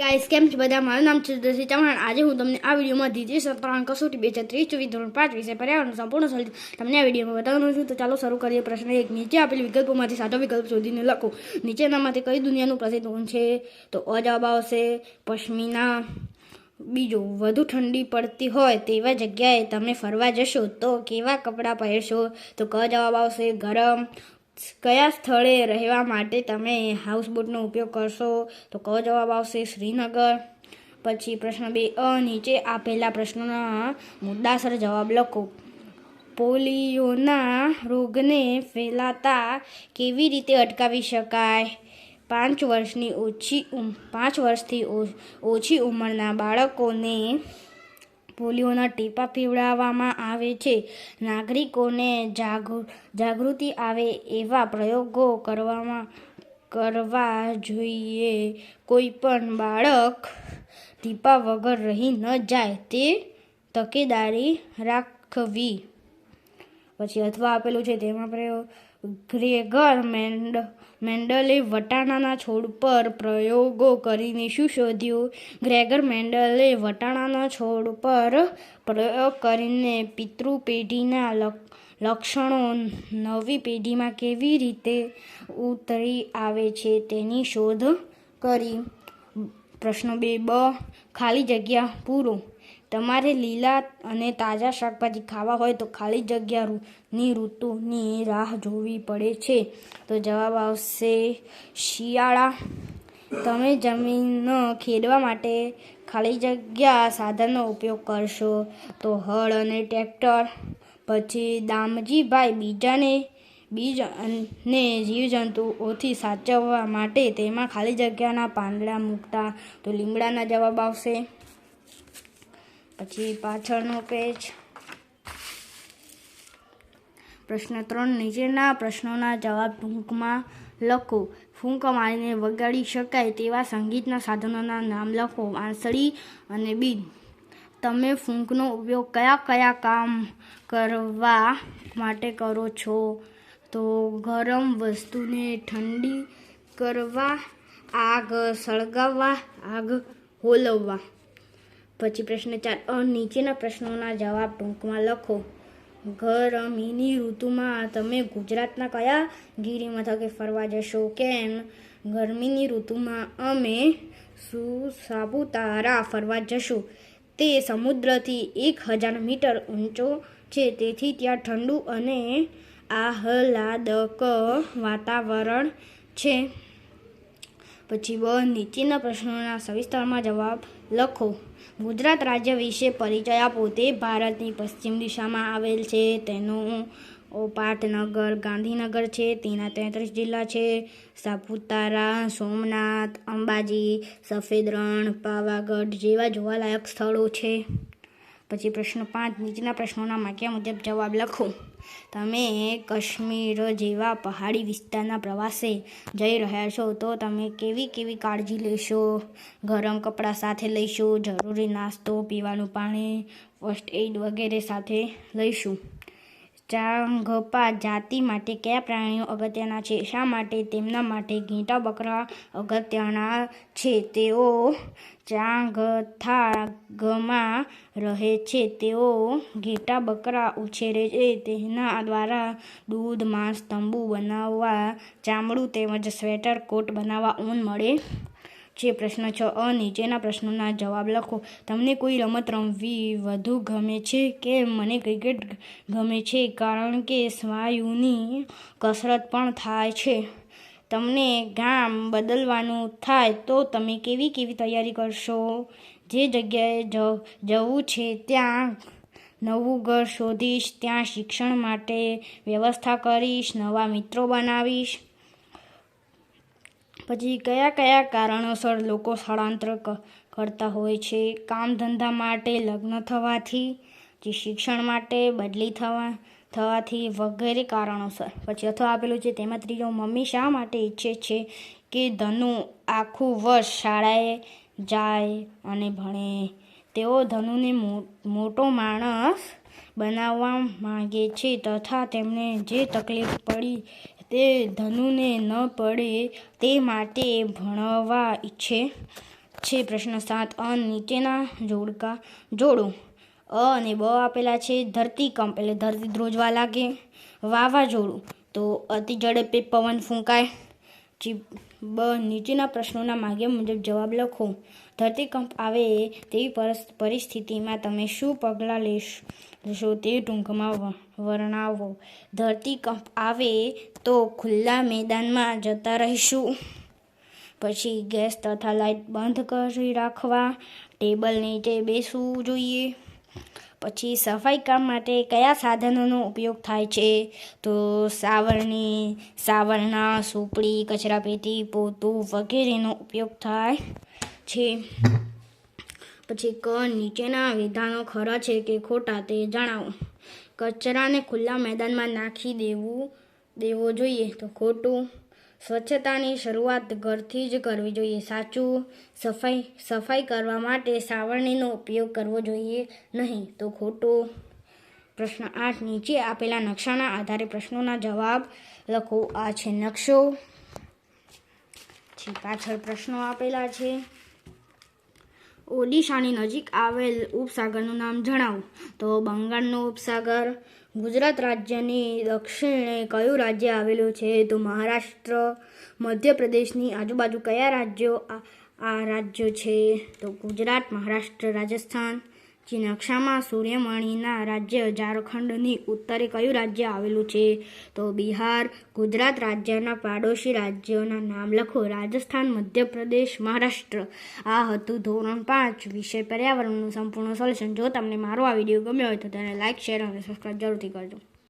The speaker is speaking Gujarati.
ગાઈસ કેમ છે બધા? મારું નામ છે દર્શી ચૌહાણ. આજે હું તમને આ વિડીયોમાં દ્વિતીય સત્રાંત કસોટી બે હજાર ત્રીસ ચોવીસ ધોરણ પાંચ વિષય પર્યાવરણ સંપૂર્ણ સહિત તમને આ વિડીયોમાં બતાવવાનું છું. તો ચાલો શરૂ કરીએ પ્રશ્ન એક. નીચે આપેલ વિકલ્પોમાંથી સાચો વિકલ્પ શોધીને લખો. નીચેનામાંથી કઈ દુનિયાનું પ્રસિદ્ધ ઊન છે? તો જવાબ આવશે પશ્મિના. બીજું, વધુ ઠંડી પડતી હોય તેવા જગ્યાએ તમે ફરવા જશો તો કેવા કપડાં પહેરશો? તો ક જવાબ આવશે ગરમ. કયા સ્થળે રહેવા માટે તમે હાઉસબોટનો ઉપયોગ કરશો? તો ક જવાબ આવશે? શ્રીનગર. પછી પ્રશ્ન બે, અ, નીચે આપેલા પ્રશ્નોના મુદ્દાસર જવાબ લખો. પોલિયોના રોગને ફેલાતા કેવી રીતે અટકાવી શકાય? પાંચ વર્ષની ઓછી પાંચ વર્ષથી ઓછી ઉંમરના બાળકોને પોલિયોના ટીપા પીવડાવવામાં આવે છે. નાગરિકોને જાગૃ, જાગૃતિ આવે એવા પ્રયોગો કરવામાં, કરવા જોઈએ. કોઈ પણ બાળક ટીપા વગર રહી ન જાય તે તકેદારી રાખવી. પછી અથવા આપેલું છે તેમાં પ્રયોગ ગ્રેગર મેન્ડ, મેન્ડલે વટાણાના છોડ પર પ્રયોગો કરીને શું શોધ્યું? ગ્રેગર મેન્ડલે વટાણાના છોડ પર પ્રયોગ કરીને પિતૃ પેઢીના લક્ષણો નવી પેઢીમાં કેવી રીતે ઉતરી આવે છે તેની શોધ કરી. પ્રશ્ન બે, બ, ખાલી જગ્યા પૂરો. તમારે લીલા અને તાજા શાકભાજી ખાવા હોય તો ખાલી જગ્યા ની ઋતુની રાહ જોવી પડે છે. તો જવાબ આવશે શિયાળા. તમે જમીન ખેડવા માટે ખાલી જગ્યા સાધનનો ઉપયોગ કરશો તો હળ અને ટ્રેક્ટર, પછી દામજીભાઈ બીજાને બીજ અને જીવજંતુઓથી સાચવવા માટે તેમાં ખાલી જગ્યાના પાંદડા મૂકતા. તો લીમડાના જવાબ આવશે પછી પાછળનો પેજ પ્રશ્ન ત્રણ, નીચેના પ્રશ્નોના જવાબ ટૂંકમાં લખો. ફૂંક મારીને વગાડી શકાય તેવા સંગીતના સાધનોના નામ લખો. વાંસળી અને બીન. તમે ફૂંકનો ઉપયોગ કયા કયા કામ કરવા માટે કરો છો? તો ગરમ વસ્તુને ઠંડી કરવા, આગ સળગાવવા, આગ હોલવવા. પછી પ્રશ્ન ચાર નીચેના પ્રશ્નોના જવાબ ટૂંકમાં લખો. ગરમીની ઋતુમાં તમે ગુજરાતના કયા ગિરિમથકે ફરવા જશો કેમ? ગરમીની ઋતુમાં અમે સુ સાપુતારા ફરવા જશું. તે સમુદ્રથી એક હજાર મીટર ઊંચો છે. તેથી ત્યાં ઠંડુ અને આહલાદક વાતાવરણ છે. પછી બ નીચેના પ્રશ્નોના સવિસ્તારમાં જવાબ લખો. ગુજરાત રાજ્ય વિશે પરિચય આપો. તે ભારતની પશ્ચિમ દિશામાં આવેલ છે. તેનું પાટનગર ગાંધીનગર છે. તેના તેત્રીસ જિલ્લા છે. સાપુતારા, સોમનાથ, અંબાજી, સફેદ રણ, પાવાગઢ જેવા જોવાલાયક સ્થળો છે. પછી પ્રશ્ન પાંચ, નીચેના પ્રશ્નોના માગ્યા મુજબ જવાબ લખો? તમે કાશ્મીર જેવા પહાડી વિસ્તારના પ્રવાસે જઈ રહ્યા છો, તો તમે કેવી કેવી કાળજી લેશો? ગરમ કપડાં સાથે લઈશો, જરૂરી નાસ્તો, પીવાનું પાણી, ફર્સ્ટ એઇડ વગેરે સાથે લઈશું. ચાંગપા જાતિ માટે કયા પ્રાણીઓ અગત્યના છે? શા માટે? તેમના માટે ઘેટા બકરા અગત્યના છે. તેઓ ચાંગથાગમાં રહે છે. તેઓ ઘેટા બકરા ઉછેરે છે. તેના દ્વારા દૂધ, માંસ, તંબુ બનાવવા, ચામડું તેમજ સ્વેટર, કોટ બનાવવા, ઊન મળે છે પ્રશ્ન છ અ નીચેના પ્રશ્નોના જવાબ લખો. તમને કોઈ રમત રમવી વધુ ગમે છે કે મને ક્રિકેટ ગમે છે? કારણ કે સ્વાયુની કસરત પણ થાય છે. તમને ગામ બદલવાનું થાય તો તમે કેવી કેવી તૈયારી કરશો? જે જગ્યાએ જ- જવું છે ત્યાં નવું ઘર શોધીશ, ત્યાં શિક્ષણ માટે વ્યવસ્થા કરીશ, નવા મિત્રો બનાવીશ. પછી કયા કયા કારણોસર લોકો સ્થળાંતર કરતા હોય છે? કામ ધંધા માટે લગ્ન થવાથી જે શિક્ષણ માટે બદલી થવા, થવાથી વગેરે કારણોસર. પછી અથવા આપેલું છે, તેમાં ત્રીજો, મમ્મી શા માટે ઈચ્છે છે કે ધનુ આખું વર્ષ શાળાએ જાય અને ભણે? તેઓ ધનુને મોટો માણસ બનાવવા માગે છે તથા તેમને જે તકલીફ પડી તે ધનુને ન પડે તે માટે ભણવા ઈચ્છે છે. પ્રશ્ન સાત. અ નીચેના જોડકા જોડો. અ અને બ આપેલા છે ધરતીકંપ એટલે ધરતી ધ્રોજવા લાગે. વાવાઝોડું તો અતિ ઝડપે પવન ફૂંકાય. જી બ નીચેના પ્રશ્નોના માગ્યા મુજબ જવાબ લખો. ધરતીકંપ આવે તેવી પરસ- પરિસ્થિતિમાં તમે શું પગલાં લેશ લેશો તે ટૂંકમાં વર્ણવો. ધરતીકંપ આવે તો ખુલ્લા મેદાનમાં જતા રહીશું. પછી ગેસ તથા લાઇટ બંધ કરી રાખવા, ટેબલ નીચે બેસવું જોઈએ. પછી સફાઈ કામ માટે કયા સાધનોનો ઉપયોગ થાય છે? તો સાવરણી સાવરણા સુપડી, કચરાપેટી, પોતું વગેરેનો ઉપયોગ થાય છે. પછી ક નીચેના વિધાનો ખરા છે કે ખોટા તે જણાવો. કચરાને ખુલ્લા મેદાનમાં નાખી દેવું, દેવો જોઈએ તો ખોટું. સ્વચ્છતાની શરૂઆત ઘરથી જ કરવી જોઈએ. સાચું સફાઈ સફાઈ કરવા માટે સાવરણીનો ઉપયોગ કરવો જોઈએ નહીં તો ખોટું. પ્રશ્ન આઠ, નીચે આપેલા નકશાના આધારે પ્રશ્નોના જવાબ લખો. આ છે નકશો. પાછળ પ્રશ્નો આપેલા છે. ઓડિશાની નજીક આવેલ ઉપસાગરનું નામ જણાવો. તો બંગાળનો ઉપસાગર, ગુજરાત રાજ્યની દક્ષિણે કયું રાજ્ય આવેલું છે? તો મહારાષ્ટ્ર, મધ્યપ્રદેશની આજુબાજુ કયા રાજ્યો આ રાજ્યો છે? તો ગુજરાત, મહારાષ્ટ્ર, રાજસ્થાન જે નકશામાં સૂર્યમણીના રાજ્ય ઝારખંડની ઉત્તરે કયું રાજ્ય આવેલું છે? તો બિહાર, ગુજરાત રાજ્યના પાડોશી રાજ્યોના નામ લખો. રાજસ્થાન, મધ્યપ્રદેશ, મહારાષ્ટ્ર. આ હતું ધોરણ પાંચ. વિષય પર્યાવરણનું સંપૂર્ણ સોલ્યુશન. જો તમને મારો આ વીડિયો ગમ્યો હોય તો તેને લાઇક શેર અને સબસ્ક્રાઈબ જરૂરથી કરજો.